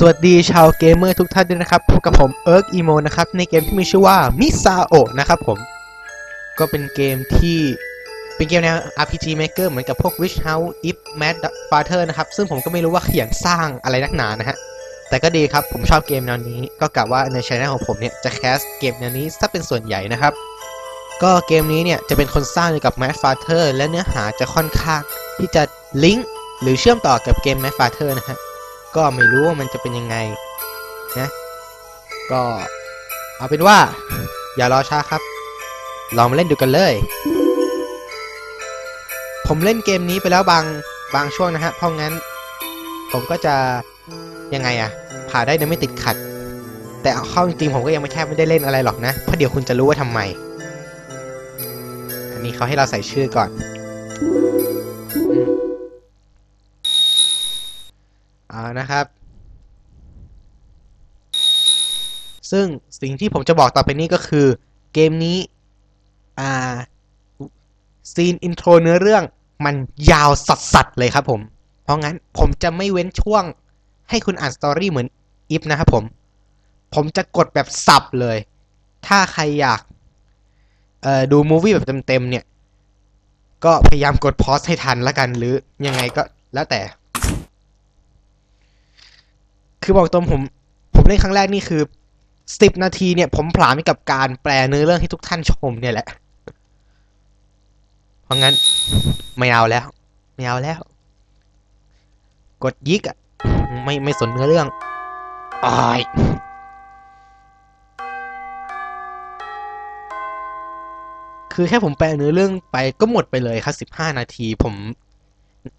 สวัสดีชาวเกมเมอร์ทุกท่านด้วยนะครับ พบกับผมเอิร์กอีโมนะครับ ในเกมที่มีชื่อว่ามิซาโอนะครับผม ก็เป็นเกมที่เป็นเกมแนว RPG Maker เหมือนกับพวก Witch House If Mad Father นะครับ ซึ่งผมก็ไม่รู้ว่าเขียนสร้างอะไรนักหนานะฮะ แต่ก็ดีครับ ผมชอบเกมแนวนี้ ก็กะว่าในช่องของผมเนี่ย จะแคสเกมแนวนี้ซะเป็นส่วนใหญ่นะครับ ก็เกมนี้เนี่ยจะเป็นคนสร้างอยู่กับ Mad Father และเนื้อหาจะค่อนข้างที่จะลิงก์หรือเชื่อมต่อกับเกม Mad Father นะฮะ ก็ไม่รู้ว่ามันจะเป็นยังไงนะก็เอาเป็นว่า อย่ารอช้าครับ ลองมาเล่นดูกันเลย ผมเล่นเกมนี้ไปแล้วบางบางช่วงนะฮะ เพราะงั้น ผมก็จะยังไงอะผ่าได้โดยไม่ติดขัด แต่เอาเข้าจริงๆผมก็ยังไม่แทบไม่ได้เล่นอะไรหรอกนะ เพราะเดี๋ยวคุณจะรู้ว่าทำไม อันนี้เขาให้เราใส่ชื่อก่อน นะครับ ซึ่งสิ่งที่ผมจะบอกต่อไปนี้ก็คือเกมนี้ อ่า ซีนอินโทรเนื้อเรื่องมันยาวสัสๆเลยครับผม เพราะงั้นผมจะไม่เว้นช่วงให้คุณอ่านสตอรี่เหมือนอิฟนะครับผม ผมจะกดแบบสับเลย ถ้าใครอยากดูมูวี่แบบเต็มๆเนี่ย ก็พยายามกดพอสให้ทันล้วกันหรือยังไงก็แล้วแต่ คือบอกตรงผม ผมเล่นครั้งแรกนี่คือสิบนาทีเนี่ย ผมผลาญไปกับการแปลเนื้อเรื่องให้ทุกท่านชมเนี่ยแหละ เพราะงั้น ไม่เอาแล้ว ไม่เอาแล้ว กดยิกอะ ไม่ไม่สนเนื้อเรื่องอายคือแค่ผมแปลเนื้อเรื่องไปก็หมดไปเลยครับสิบห้านาที ผม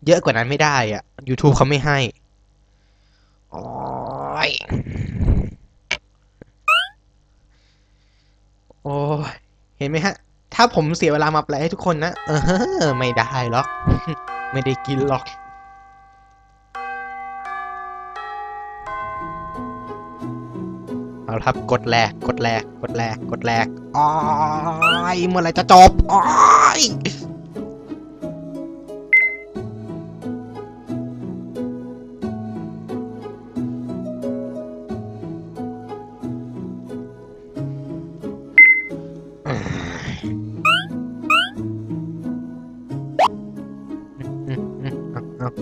เยอะกว่านั้นไม่ได้อะ YouTube เขาไม่ให้ โอ้ย โอ้ย เห็นไหมฮะ ถ้าผมเสียเวลามาแปลให้ทุกคนนะ เออ ไม่ได้หรอก ไม่ได้กินหรอกเอาละครับกดแรกกดแรกกดแรกกดแรกอ้ายเมื่อไรจะจบอ้าย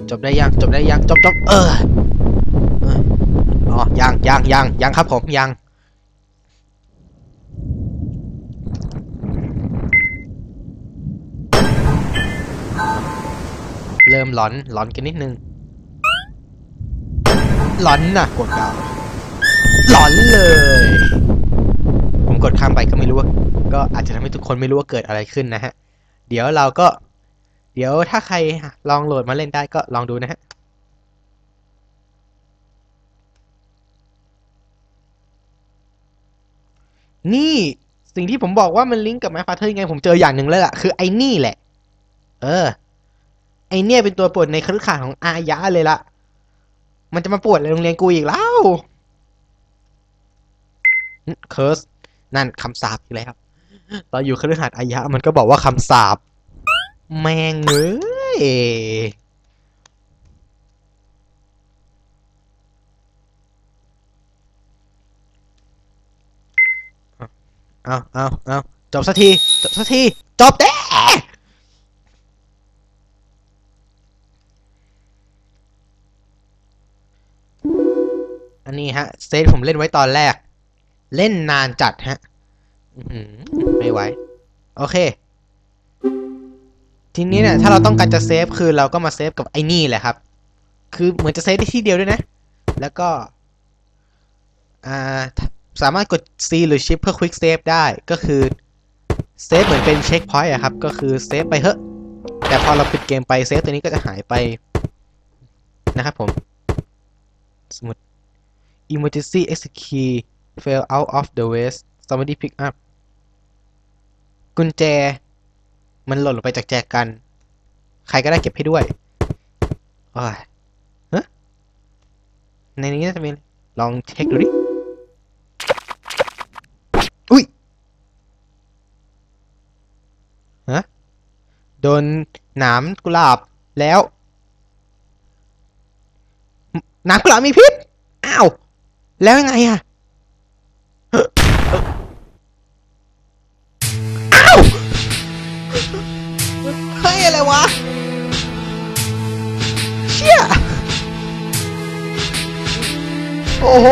จบได้ยังจบได้ยังจบจบเอออ๋อยังยังยังยังครับผมยังเริ่มหลอนหลอนกันนิดนึงหลอนน่ะกดดาวหลอนเลย ผมกดข้ามไปก็ไม่รู้ว่า ก็อาจจะทำให้ทุกคนไม่รู้ว่าเกิดอะไรขึ้นนะฮะ เดี๋ยวเราก็ เดี๋ยวถ้าใครลองโหลดมาเล่นได้ก็ลองดูนะฮะนี่สิ่งที่ผมบอกว่ามันลิงก์กับ My Father ยังไงผมเจออย่างหนึ่งแล้วล่ะ คือไอ้นี่แหละ เออ ไอเนี่ยเป็นตัวปวดในคฤหาสน์ของอายะเลยละมันจะมาปวดในโรงเรียนกูอีกแล้วเคิร์สนั่นคำสาปอีกแล้วตอนอยู่คฤหาสน์อายะมันก็บอกว่าคำสาป แมงเอ้ยเอาเอาเอาจบสักที จบสักที จบเด้อันนี้ฮะ เซตผมเล่นไว้ตอนแรก เล่นนานจัดฮะไม่ไหว โอเค ทีนี้เนี่ยถ้าเราต้องการจะเซฟคือเราก็มาเซฟกับไอ้นี่แหละครับ คือเหมือนจะเซฟได้ที่เดียวด้วยนะ แล้วก็อ่าสามารถกด C หรือ Shift เพื่อ Quick Save ได้ก็คือเซฟเหมือนเป็นเช็คพอยต์อะครับ ก็คือเซฟไปเถอะแต่พอเราปิดเกมไปเซฟตัวนี้ก็จะหายไปนะครับผม สมมติ emergency exit key fell out of the vase somebody pick up กุญแจ มันหล่นลงไปจากแจกัน ใครก็ได้เก็บให้ด้วยโอ้ยฮะในนี้น่าจะมีลองเช็คดูดิ อุ้ยฮะโดนหนามกุหลาบแล้วหนามกุหลาบมีพิษ อ้าว แล้วยังไงอะ อะไรวะ เชี่ย โอ้โห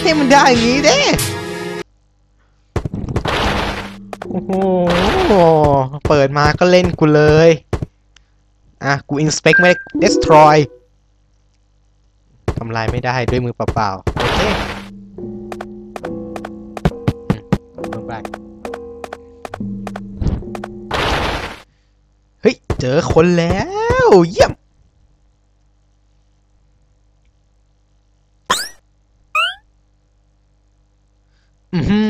ให้มันได้อย่างนี้เด้โอ้โห เปิดมาก็เล่นกูเลย อะ กู inspect ไม่ได้ destroy ทำลายไม่ได้ด้วยมือเปล่าๆ โอเคอืม go back เจอคนแล้ว เยี่ยม อือหื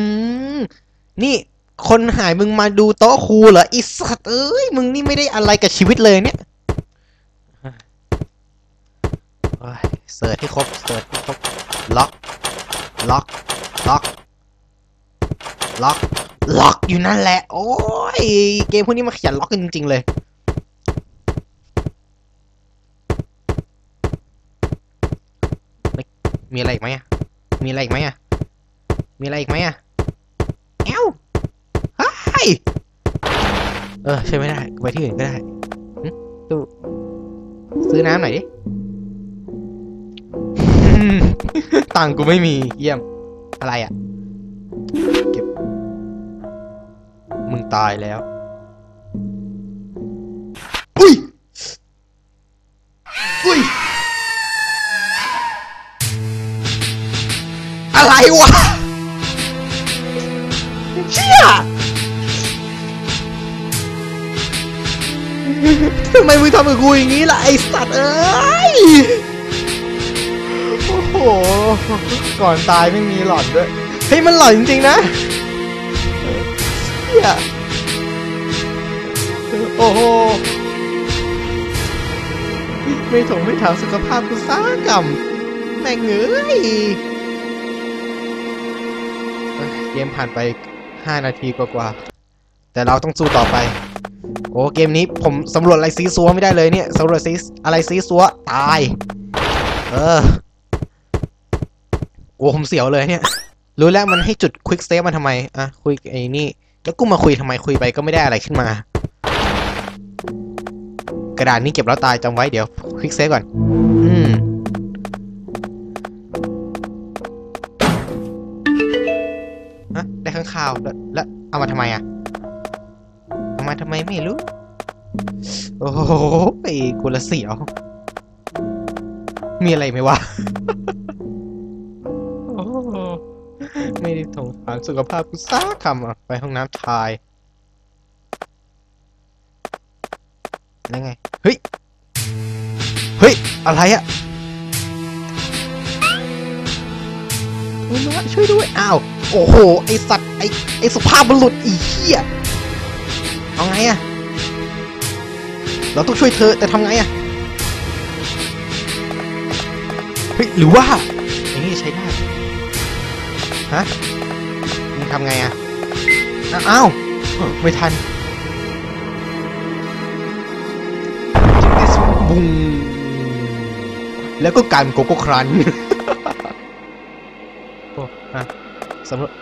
อนี่คนหายมึงมาดูโต๊ะครูเหรออีสัตว์เอ้ย มึงนี่ไม่ได้อะไรกับชีวิตเลยเนี่ยเฮ้ยเสิร์ชให้ครบ เสิร์ชให้ครบ ล็อก ล็อก ล็อก ล็อก ล็อกอยู่นั่นแหละ โอ้ย เกมพวกนี้มันขยันล็อกกันจริง ๆ เลย ไม่ มีอะไรอีกไหมอะมีอะไรอีกไหมอะมีอะไรอีกไหมอะแอวเฮ้ยเออใช่ไม่ได้ไปที่อื่นก็ได้หึดูซื้อน้ำหน่อยดิ ตังค์กูไม่มีเยี่ยม อะไรอะ เก็บ มึงตายแล้วอุ้ยอุ้ย อะไรวะเชี่ยทำไมมึงทำกับกูอย่างนี้ล่ะ ไอสัตว์เอ้ย โอ้โห ก่อนตายไม่มีหลอดด้วย เฮ้ย มันหลอดจริง ๆ นะเฮียโอ้โห ไม่ถงไม่ถามสุขภาพกูซากรรมแม่งเอ้ยเอ้ยเก มผ่านไป 5 นาทีกว่าๆแต่เราต้องสู้ต่อไป โอ้เกมนี้ผมสำรวจอะไรซีซัวไม่ได้เลยเนี่ยสำรวจซีอะไรซีซัวตาย เออโอ้ผมเสียวเลยเนี่ย รู้แล้วมันให้จุดควิกเซฟมาทำไม อะ คุยไอ้นี่แล้วกูมาคุยทำไมคุยไปก็ไม่ได้อะไรขึ้นมา กระดาษนี้เก็บแล้วตายจำไว้เดี๋ยวควิกเซฟก่อน อืม ข้างข่าวแล้วแล้วเอามาทำไมอะเอามาทำไมไม่รู้ โอ้โหกูละเสียว มีอะไรไหมวะโอ้ไม่ได้ถงถามสุขภาพกูซักคำอะ ไปห้องน้ำชายแล้วไง เฮ้ย เฮ้ย อะไรอะ ช่วยด้วยช่วยด้วย อ้าว โอ้โห ไอสัตว์ ไอไอสุภาพบุรุษอีเหี้ย เอาไงอะเราต้องช่วยเธอ แต่ทำไงอะเฮ้ย หรือว่าอย่างนี้ใช้ได้ ฮะมึงทำไงอะอ้าวอ้าวไม่ทันบุงแล้วก็การโกโก้ครัน อะสำรวจ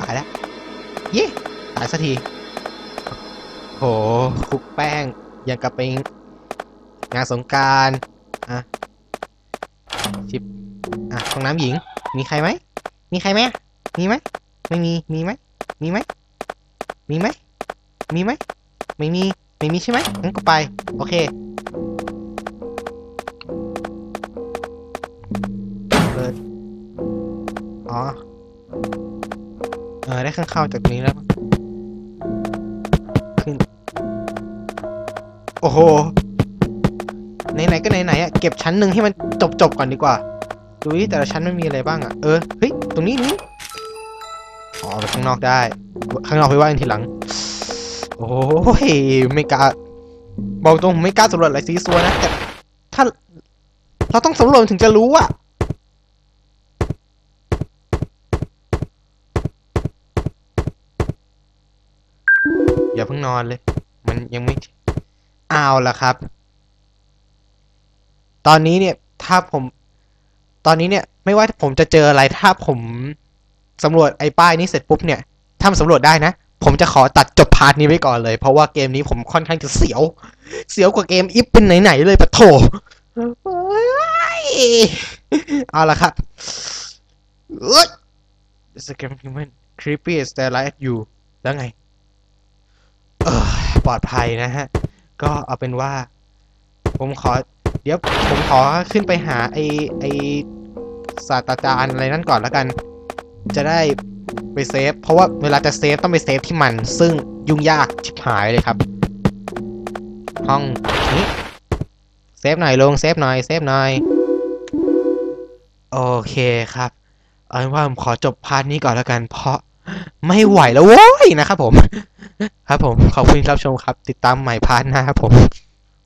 ตายแล้วเย้ตายสักทีโหคลุกแป้งยังกับเป็นงานสงการอะชิบอะห้องน้ำหญิง มีใครไหม มีใครไหมมีไหมไม่มี มีไหม มีไหม มีไหม มีไหม ไม่มี ไม่มีใช่ไหมงั้นก็ไป โอเค เปิดอ๋อ เออ ได้ข้างเข้าจากนี้แล้ว ขึ้น โอ้โห ไหนๆก็ไหนๆอะ เก็บชั้นหนึ่งให้มันจบๆก่อนดีกว่า ดูดิแต่ละชั้นมันมีอะไรบ้างอะ เออ เฮ้ย ตรงนี้นี่อ๋อไปข้างนอกได้ ข้างนอกไปว่ากันทีหลัง โอ้ยไม่กล้าบอกตรงไม่กล้าสำรวจอะไรซีซัวนะแต่ถ้าเราต้องสำรวจถึงจะรู้อะ อย่า เพิ่งนอนเลย มันยังไม่เอาละครับ ตอนนี้เนี่ยถ้าผม ตอนนี้เนี่ย ไม่ว่าผมจะเจออะไรถ้าผมสำรวจไอ้ป้ายนี้เสร็จปุ๊บเนี่ย ถ้าสำรวจได้นะ ผมจะขอตัดจบพาร์ทนี้ไว้ก่อนเลย เพราะว่าเกมนี้ผมค่อนข้างจะเสียว เสียวกว่าเกมอิฟเป็นไหนๆเลยปะโถเอ้ยเอาละครับเอ้ย It's a game human creepy stare right you แล้วไง ปลอดภัยนะฮะ ก็เอาเป็นว่า ผมขอ เดี๋ยวผมขอขึ้นไปหาไอไอศาสตราจารย์อะไรนั่นก่อนแล้วกัน จะได้ไปเซฟ เพราะว่าเวลาจะเซฟต้องไปเซฟที่มัน ซึ่งยุ่งยากชิบหายเลยครับ ห้องนี้เซฟหน่อยลงเซฟหน่อยเซฟหน่อยโอเคครับเอาเป็นว่าผมขอจบพาร์ทนี้ก่อนแล้วกันเพราะ ไม่ไหวแล้วโว้ยนะครับผม ครับผมขอบคุณครับชมครับ ติดตามใหม่พาร์ทหน้าครับผม